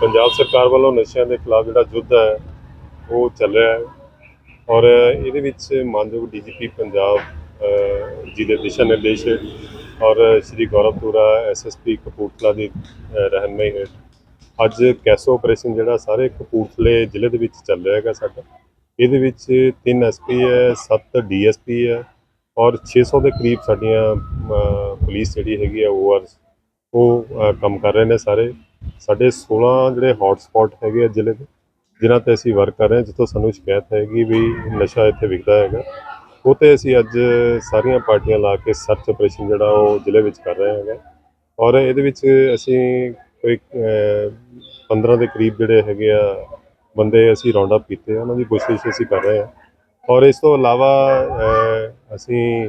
ਪੰਜਾਬ ਸਰਕਾਰ ਵੱਲੋਂ ਨਸ਼ਿਆਂ ਦੇ ਖਿਲਾਫ ਜਿਹੜਾ ਯੁੱਧ ਹੈ ਉਹ ਚੱਲ ਰਿਹਾ ਹੈ। ਔਰ ਇਹਦੇ ਵਿੱਚ ਮਾਨਯੋਗ ਡੀਜੀਪੀ ਪੰਜਾਬ ਜੀ ਦੇ ਦਿਸ਼ਾ ਨਿਰਦੇਸ਼ ਔਰ ਸ਼੍ਰੀ ਗੌਰਵ ਪੂਰਾ ਐਸਐਸਪੀ ਕਪੂਰਥਲਾ ਦੀ ਅ, ਰਹਿਨਮਾਈ ਹੇਠ ਅੱਜ ਕੈਸੋ ਆਪਰੇਸ਼ਨ ਜਿਹੜਾ ਸਾਰੇ ਕਪੂਰਥਲੇ ਜ਼ਿਲ੍ਹੇ ਦੇ ਵਿੱਚ ਚੱਲ ਰਿਹਾ ਹੈਗਾ ਸਾਡਾ। ਇਹਦੇ ਵਿੱਚ ਤਿੰਨ ਐਸਪੀ ਹੈ 7 ਡੀਐਸਪੀ ਹੈ ਔਰ 600 ਦੇ ਕਰੀਬ ਸਾਡੀਆਂ ਪੁਲਿਸ ਜਿਹੜੀ ਹੈਗੀ ਆ ਓਆਰ ਉਹ ਕੰਮ ਕਰ ਰਹੇ ਨੇ ਸਾਰੇ। ਸਾਡੇ 16 ਜਿਹੜੇ ਹੌਟ ਹੈਗੇ ਆ ਜ਼ਿਲ੍ਹੇ ਦੇ ਜਿਨ੍ਹਾਂ ਤੇ ਅਸੀਂ ਵਰਕ ਕਰ ਰਹੇ ਹਾਂ ਜਿੱਥੋਂ ਸਾਨੂੰ ਸ਼ਿਕਾਇਤ ਹੈਗੀ ਵੀ ਨਸ਼ਾ ਇੱਥੇ ਵਿਕਦਾ ਹੈਗਾ। ਉਹ ਤੇ ਅਸੀਂ ਅੱਜ ਸਾਰੀਆਂ ਪਾਰਟੀਆਂ ਲਾ ਕੇ ਸਰਚ ਆਪਰੇਸ਼ਨ ਜਿਹੜਾ ਉਹ ਜ਼ਿਲ੍ਹੇ ਵਿੱਚ ਕਰ ਰਹੇ ਹੈਗੇ। ਔਰ ਇਹਦੇ ਵਿੱਚ ਅਸੀਂ ਕੋਈ ਅ, 15 ਦੇ ਕਰੀਬ ਜਿਹੜੇ ਹੈਗੇ ਆ ਬੰਦੇ ਅਸੀਂ ਰਾਉਂਡ ਅਪ ਕੀਤੇ ਆ ਉਹਨਾਂ ਦੀ ਕੋਸ਼ਿਸ਼ ਅਸੀਂ ਕਰ ਰਹੇ ਹਾਂ। ਔਰ ਇਸ ਤੋਂ ਇਲਾਵਾ ਅਸੀਂ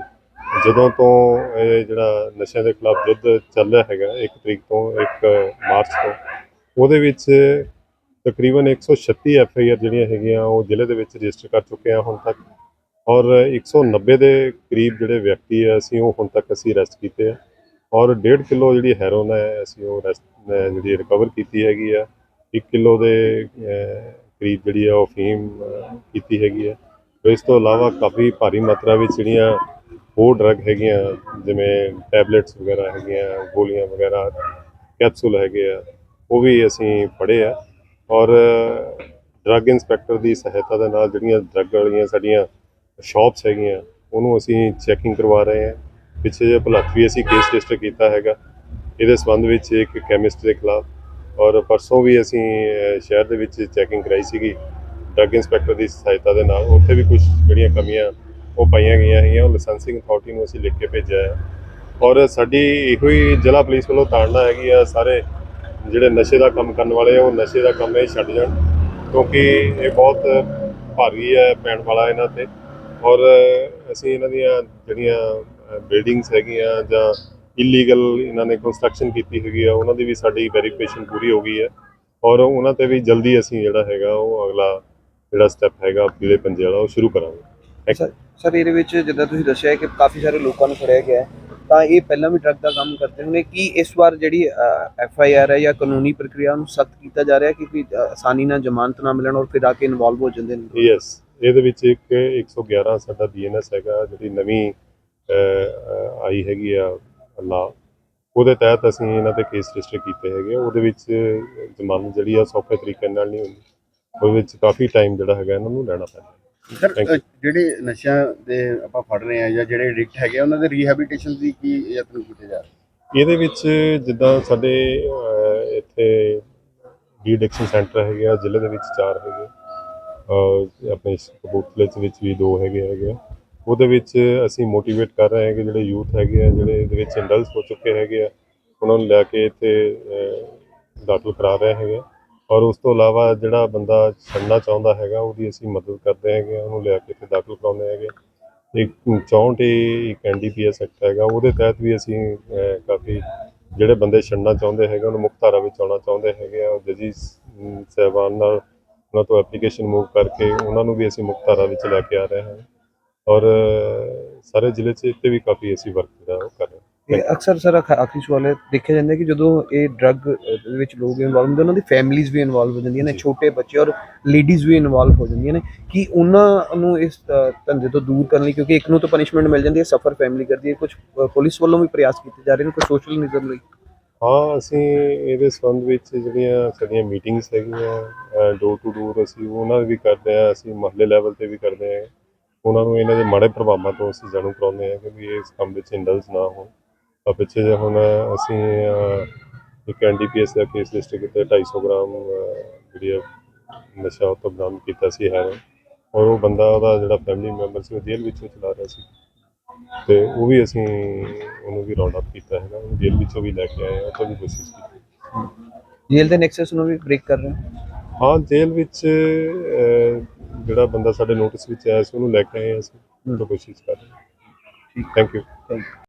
ਜਦੋਂ ਤੋਂ ਇਹ ਜਿਹੜਾ ਨਸ਼ਿਆਂ ਦੇ ਖਿਲਾਫ ਯੁੱਧ ਚੱਲ ਰਿਹਾ ਹੈਗਾ 1 ਤਰੀਕ ਤੋਂ 1 ਮਾਰਚ ਤੋਂ, ਉਹਦੇ ਵਿੱਚ ਤਕਰੀਬਨ 136 ਐਫ ਆਈ ਆਰ ਜਿਹੜੀਆਂ ਹੈਗੀਆਂ, ਉਹ ਜ਼ਿਲ੍ਹੇ ਦੇ ਵਿੱਚ ਰਜਿਸਟਰ ਕਰ ਚੁੱਕੇ ਹਾਂ ਹੁਣ ਤੱਕ। ਔਰ 190 ਦੇ ਕਰੀਬ ਜਿਹੜੇ ਵਿਅਕਤੀ ਆ, ਅਸੀਂ ਉਹ ਹੁਣ ਤੱਕ ਅਸੀਂ ਅਰੈਸਟ ਕੀਤੇ ਆ। ਔਰ 1.5 ਕਿਲੋ ਜਿਹੜੀ ਹੈਰੋਨ ਹੈ, ਅਸੀਂ ਉਹ ਅਰੈਸਟ ਜਿਹੜੀ ਰਿਕਵਰ ਕੀਤੀ ਹੈਗੀ ਆ। 1 ਕਿਲੋ ਦੇ ਕਰੀਬ ਜਿਹੜੀ ਆ, ਉਹ ਫੀਮ ਕੀਤੀ ਹੈਗੀ ਆ। ਇਸ ਤੋਂ ਇਲਾਵਾ ਕਾਫੀ ਭਾਰੀ ਮਾਤਰਾ ਵਿੱਚ ਜਿਹੜੀਆਂ ਹੋਰ ਡਰੱਗ ਹੈਗੀਆਂ, ਜਿਵੇਂ ਟੈਬਲੇਟਸ ਵਗੈਰਾ ਹੈਗੀਆਂ, ਗੋਲੀਆਂ ਵਗੈਰਾ ਕੈਪਸੂਲ ਹੈਗੇ ਆ, ਉਹ ਵੀ ਅਸੀਂ ਪੜ੍ਹੇ ਆ। ਔਰ ਡਰੱਗ ਇੰਸਪੈਕਟਰ ਦੀ ਸਹਾਇਤਾ ਦੇ ਨਾਲ ਜਿਹੜੀਆਂ ਡਰੱਗ ਵਾਲੀਆਂ ਸਾਡੀਆਂ ਸ਼ਾਪਸ ਹੈਗੀਆਂ, ਉਹਨੂੰ ਅਸੀਂ ਚੈਕਿੰਗ ਕਰਵਾ ਰਹੇ ਹਾਂ ਪਿੱਛੇ ਜੇ ਭੁਲੱਥ ਵੀ ਅਸੀਂ ਕੇਸ ਰਜਿਸਟਰ ਕੀਤਾ ਹੈਗਾ। ਇਹਦੇ ਸੰਬੰਧ ਵਿੱਚ ਇੱਕ ਕੈਮਿਸਟ ਦੇ ਖਿਲਾਫ, ਔਰ ਪਰਸੋਂ ਵੀ ਅਸੀਂ ਸ਼ਹਿਰ ਦੇ ਵਿੱਚ ਚੈਕਿੰਗ ਕਰਾਈ ਸੀਗੀ। ਡਰੱਗ ਇੰਸਪੈਕਟਰ ਦੀ ਸਹਾਇਤਾ ਦੇ ਨਾਲ, ਉੱਥੇ ਵੀ ਕੁਝ ਜਿਹੜੀਆਂ ਕਮੀਆਂ ਉਹ ਪਾਈਆਂ ਗਈਆਂ ਹੈਗੀਆਂ, ਉਹ ਲਾਇਸੈਂਸਿੰਗ ਅਥਾਰਟੀ ਨੂੰ ਅਸੀਂ ਲਿਖ ਕੇ ਭੇਜਿਆ ਹੈ। ਔਰ ਸਾਡੀ ਇਹੋ ਹੀ ਜ਼ਿਲ੍ਹਾ ਪੁਲਿਸ ਵੱਲੋਂ ਤਾੜਨਾ ਹੈਗੀ ਆ ਸਾਰੇ ਜਿਹੜੇ ਨਸ਼ੇ ਦਾ ਕੰਮ ਕਰਨ ਵਾਲੇ ਆ, ਉਹ ਨਸ਼ੇ ਦਾ ਕੰਮ ਇਹ ਛੱਡ ਜਾਣ, ਕਿਉਂਕਿ ਇਹ ਬਹੁਤ ਭਾਰੀ ਹੈ ਪੈਣ ਵਾਲਾ ਇਹਨਾਂ ਤੇ। ਔਰ ਅਸੀਂ ਇਹਨਾਂ ਦੀਆਂ ਜਿਹੜੀਆਂ ਬਿਲਡਿੰਗਸ ਹੈਗੀਆਂ ਜਾਂ ਇਲੀਗਲ ਇਹਨਾਂ ਨੇ ਕੰਸਟਰਕਸ਼ਨ ਕੀਤੀ ਹੈਗੀ ਆ, ਉਹਨਾਂ ਦੀ ਵੀ ਸਾਡੀ ਵੈਰੀਫਿਕੇਸ਼ਨ ਪੂਰੀ ਹੋ ਗਈ ਹੈ। ਔਰ ਉਹਨਾਂ ਤੇ ਵੀ ਜਲਦੀ ਅਸੀਂ ਜਿਹੜਾ ਹੈਗਾ, ਉਹ ਅਗਲਾ ਜਿਹੜਾ ਸਟੈਪ ਹੈਗਾ, ਪੀਲੇ ਪੰਜੇ ਵਾਲਾ, ਉਹ ਸ਼ੁਰੂ ਕਰਾਂਗੇ। Thank. ਸਰ, ਇਹਦੇ ਵਿੱਚ ਜਿੱਦਾਂ ਤੁਸੀਂ ਦੱਸਿਆ ਹੈ ਕਿ ਕਾਫੀ ਸਾਰੇ ਲੋਕਾਂ ਨੂੰ ਫੜਿਆ ਗਿਆ ਹੈ, ਤਾਂ ਇਹ ਪਹਿਲਾਂ ਵੀ ਡਰੱਗ ਦਾ ਕੰਮ ਕਰਦੇ ਹੋਣੇ, ਕੀ ਇਸ ਵਾਰ ਜਿਹੜੀ ਐਫ ਆਈ ਆਰ ਹੈ ਜਾਂ ਕਾਨੂੰਨੀ ਪ੍ਰਕਿਰਿਆ ਨੂੰ ਸਖਤ ਕੀਤਾ ਜਾ ਰਿਹਾ ਕਿ ਕੋਈ ਆਸਾਨੀ ਨਾਲ ਜ਼ਮਾਨਤ ਨਾ ਮਿਲਣ ਔਰ ਫਿਰ ਆ ਕੇ ਇਨਵੋਲਵ ਹੋ ਜਾਂਦੇ ਨੇ? ਯੈਸ ਇਹਦੇ ਵਿੱਚ ਇੱਕ 111 ਸਾਡਾ ਬੀਐਨਐਸ ਹੈਗਾ, ਜਿਹੜੀ ਨਵੀਂ ਆਈ ਹੈਗੀ ਆ, ਲਾ। ਉਹਦੇ ਤਹਿਤ ਅਸੀਂ ਇਹਨਾਂ ਤੇ ਕੇਸ ਰਜਿਸਟਰ ਕੀਤੇ ਹੈਗੇ ਉਹਦੇ ਵਿੱਚ ਜ਼ਮਾਨਤ ਜਿਹੜੀ ਆ ਸੌਖੇ ਤਰੀਕੇ ਨਾਲ ਨਹੀਂ ਹੁੰਦੀ। ਉਹਦੇ ਵਿੱਚ ਕਾਫੀ ਟਾਈਮ ਜਿਹੜਾ ਹੈਗਾ ਇਹਨਾਂ ਨੂੰ ਲੈਣਾ ਪੈਂਦਾ। ਸਰ. ਅ, ਜਿਹੜੇ ਨਸ਼ਿਆਂ ਦੇ ਆਪਾਂ ਫੜ ਰਹੇ ਆ ਜਾਂ ਜਿਹੜੇ ਐਡਿਕਟ ਹੈਗੇ ਆ, ਉਹਨਾਂ ਦੇ ਰੀਹੈਬਿਲਿਟੇਸ਼ਨ ਦੀ ਕੀ ਯਤਨ ਕੀਤੇ ਜਾ ਰਹੇ ਇਹਦੇ ਵਿੱਚ ਜਿੱਦਾਂ ਸਾਡੇ ਅਹ, ਇੱਥੇ ਡੀ ਐਡਿਕਸ਼ਨ ਸੈਂਟਰ ਹੈਗੇ ਆ ਜ਼ਿਲ੍ਹੇ ਦੇ ਵਿੱਚ ਚਾਰ ਹੈਗੇ ਅਹ, ਆਪਣੇ ਕਪੂਰਥਲੇ ਚ ਵਿੱਚ ਵੀ ਦੋ ਹੈਗੇ ਹੈਗੇ ਆ ਉਹਦੇ ਵਿੱਚ ਅਸੀਂ ਮੋਟੀਵੇਟ ਕਰ ਰਹੇ ਹਾਂ ਕਿ ਜਿਹੜੇ ਯੂਥ ਹੈਗੇ ਆ ਜਿਹੜੇ ਇਹਦੇ ਵਿੱਚ ਇੰਡਲਸ ਹੋ ਚੁੱਕੇ ਹੈਗੇ ਆ ਉਹਨਾਂ ਨੂੰ ਲੈ ਕੇ ਇੱਥੇ ਅਹ, ਦਾਖਲ ਕਰਾ ਰਹੇ ਹੈਗੇ ਆ। ਔਰ ਉਸ ਤੋਂ ਇਲਾਵਾ ਜਿਹੜਾ ਬੰਦਾ ਛੱਡਣਾ ਚਾਹੁੰਦਾ ਹੈਗਾ, ਉਹਦੀ ਅਸੀਂ ਮਦਦ ਕਰਦੇ ਹੈਗੇ ਆ, ਉਹਨੂੰ ਲਿਆ ਕੇ ਇੱਥੇ ਦਾਖਲ ਕਰਾਉਂਦੇ ਹੈਗੇ ਇੱਕ 64 ਈ ਇੱਕ ਐਨਡੀਪੀਐਸ ਐਕਟ ਹੈਗਾ, ਉਹਦੇ ਤਹਿਤ ਵੀ ਅਸੀਂ ਕਾਫੀ ਜਿਹੜੇ ਬੰਦੇ ਛੱਡਣਾ ਚਾਹੁੰਦੇ ਹੈਗੇ, ਉਹਨੂੰ ਮੁਕਤ ਧਾਰਾ ਵਿੱਚ ਆਉਣਾ ਚਾਹੁੰਦੇ ਹੈਗੇ ਆ ਜਜੀ ਸਹਿਬਾਨ ਨਾਲ ਉਹਨਾਂ ਤੋਂ ਐਪਲੀਕੇਸ਼ਨ ਮੂਵ ਕਰਕੇ ਉਹਨਾਂ ਨੂੰ ਵੀ ਅਸੀਂ ਮੁਕਤ ਧਾਰਾ ਵਿੱਚ ਲੈ ਕੇ ਆ ਰਹੇ ਹਾਂ। ਔਰ ਸਾਰੇ ਜ਼ਿਲ੍ਹੇ 'ਚ ਇੱਥੇ ਵੀ ਕਾਫੀ ਅਸੀਂ ਵਰਕ ਜਿਹੜਾ ਉਹ ਕਰ ਰਹੇ ਇਹ ਅਕਸਰ ਸਰ ਆਖ- ਆਖਰੀ ਸਵਾਲ ਹੈ ਦੇਖਿਆ ਜਾਂਦਾ ਕਿ ਜਦੋਂ ਇਹ ਡਰੱਗ ਦੇ ਵਿੱਚ ਲੋਕ ਇਨਵੋਲਵ ਹੁੰਦੇ ਉਹਨਾਂ ਦੀ ਫੈਮਿਲੀਜ਼ ਵੀ ਇਨਵੋਲਵ ਹੋ ਜਾਂਦੀਆਂ ਨੇ। ਛੋਟੇ ਬੱਚੇ ਔਰ ਲੇਡੀਜ਼ ਵੀ ਇਨਵੋਲਵ ਹੋ ਜਾਂਦੀਆਂ ਨੇ ਕਿ ਉਹਨਾਂ ਨੂੰ ਇਸ ਧੰਦੇ ਤੋਂ ਦੂਰ ਕਰਨ ਲਈ ਕਿਉਂਕਿ ਇੱਕ ਨੂੰ ਤਾਂ ਪਨਿਸ਼ਮੈਂਟ ਮਿਲ ਜਾਂਦੀ ਹੈ ਸਫਰ ਫੈਮਿਲੀ ਕਰਦੀ ਹੈ ਕੁਝ ਪੁਲਿਸ ਵੱਲੋਂ ਵੀ ਪ੍ਰਯਾਸ ਕੀਤੇ ਜਾ ਰਹੇ ਨੇ ਕੁਝ ਸੋਸ਼ਲ ਨਿਜ਼ਮ ਲਈ? ਹਾਂ ਅਸੀਂ ਇਹਦੇ ਸੰਬੰਧ ਵਿੱਚ ਜਿਹੜੀਆਂ ਸਾਡੀਆਂ ਮੀਟਿੰਗਸ ਹੈਗੀਆਂ ਡੋਰ ਟੂ ਡੋਰ ਅਸੀਂ ਉਹਨਾਂ ਵੀ ਕਰਦੇ ਆ ਅਸੀਂ ਮਹੱਲੇ ਲੈਵਲ ਤੇ ਵੀ ਕਰਦੇ ਆ ਉਹਨਾਂ ਨੂੰ ਇਹਨਾਂ ਦੇ ਮਾੜੇ ਪ੍ਰਭਾਵਾਂ ਤੋਂ ਅਸੀਂ ਜਾਣੂ ਕਰਾਉਂਦੇ ਆ ਕਿ ਵੀ ਇਸ ਕੰਮ ਵਿੱਚ ਇੰਡਲਸ ਨਾ ਹੋਣ। ਤਾਂ ਪਿੱਛੇ ਜੇ ਹੁਣ ਅਸੀਂ ਇੱਕ ਐਨਡੀਪੀਐਸ ਦਾ ਕੇਸ ਰਜਿਸਟਰ ਕੀਤਾ 250 ਗ੍ਰਾਮ ਜਿਹੜੀ ਆ ਨਸ਼ਾ ਉਹ ਤੋਂ ਬਰਾਮਦ ਕੀਤਾ ਸੀ ਹੈ ਔਰ ਉਹ ਬੰਦਾ ਉਹਦਾ ਜਿਹੜਾ ਫੈਮਿਲੀ ਮੈਂਬਰ ਸੀ ਉਹ ਜੇਲ੍ਹ ਵਿੱਚੋਂ ਚਲਾ ਰਿਹਾ ਸੀ। ਤੇ ਉਹ ਵੀ ਅਸੀਂ ਉਹਨੂੰ ਵੀ ਰਾਉਂਡ ਅਪ ਕੀਤਾ ਹੈਗਾ। ਉਹਨੂੰ ਜੇਲ੍ਹ ਵਿੱਚੋਂ ਵੀ ਲੈ ਕੇ ਆਏ ਆ ਉਹ ਤੋਂ ਵੀ ਕੋਸ਼ਿਸ਼ ਕੀਤੀ। ਜੇਲ੍ਹ ਦੇ ਨੈਕਸਸ ਨੂੰ ਵੀ ਬ੍ਰੇਕ ਕਰ ਰਹੇ ਹੋ? ਹਾਂ ਜੇਲ੍ਹ ਵਿੱਚ ਜਿਹੜਾ ਬੰਦਾ ਸਾਡੇ ਨੋਟਿਸ ਵਿੱਚ ਆਇਆ ਸੀ ਉਹਨੂੰ ਲੈ ਕੇ ਆਏ ਹਾਂ ਅਸੀਂ ਉਹ ਤੋਂ ਕੋਸ਼ਿਸ਼ ਕਰ ਰਹੇ ਹਾਂ। Thank you thank